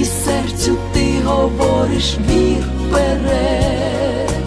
і серцю ти говориш вір вперед.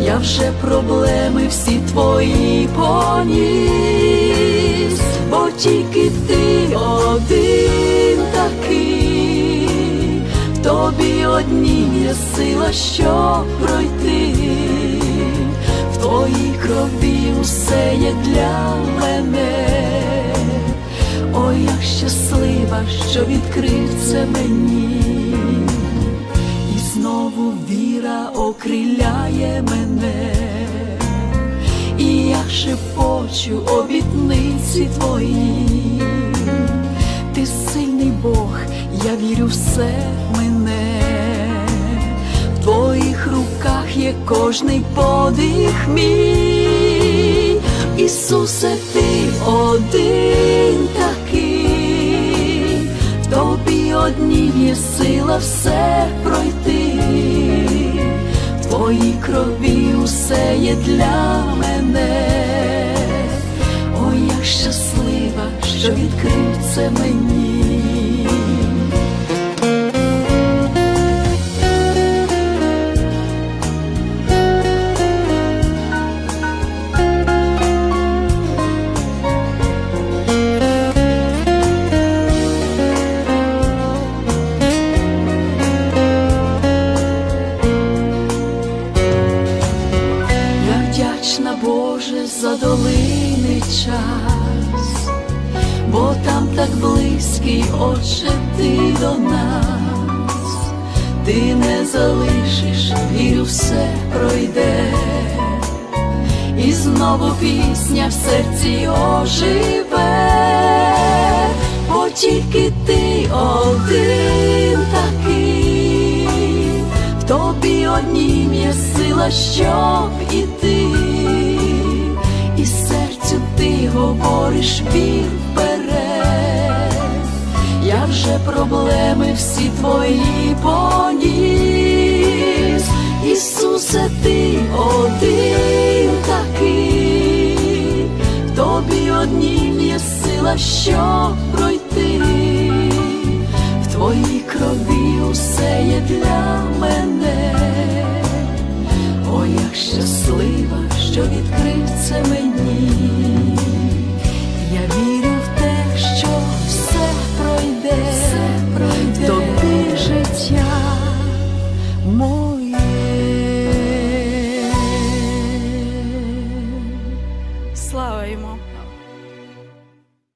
Я вже проблеми всі твої поніс, бо тільки ти один такий, в тобі однім є сила, щоб пройти, в твоїй крові усе є для мене. Щаслива, що відкрив це мені. І знову віра окриляє мене, і я шепочу обітниці твої, ти сильний Бог, я вірю, все мене, в твоїх руках є кожний подих мій, Ісусе, ти один одній сила все пройти, в твоїй крові усе є для мене. Ой, я щаслива, що відкрив це мені. Вдячна за долини час, бо там так близький, Отче, ти до нас, ти не залишиш, вірю, все пройде, і знову пісня в серці оживе, бо тільки ти один такий. В тобі однім є сила, щоб іти, говориш вір вперед, я вже проблеми всі твої поніс, Ісусе, ти один такий, в тобі однім є сила, що пройти, в твоїй крові усе є для мене, о, як щаслива, що відкрив це мені. Я вірю в те, що.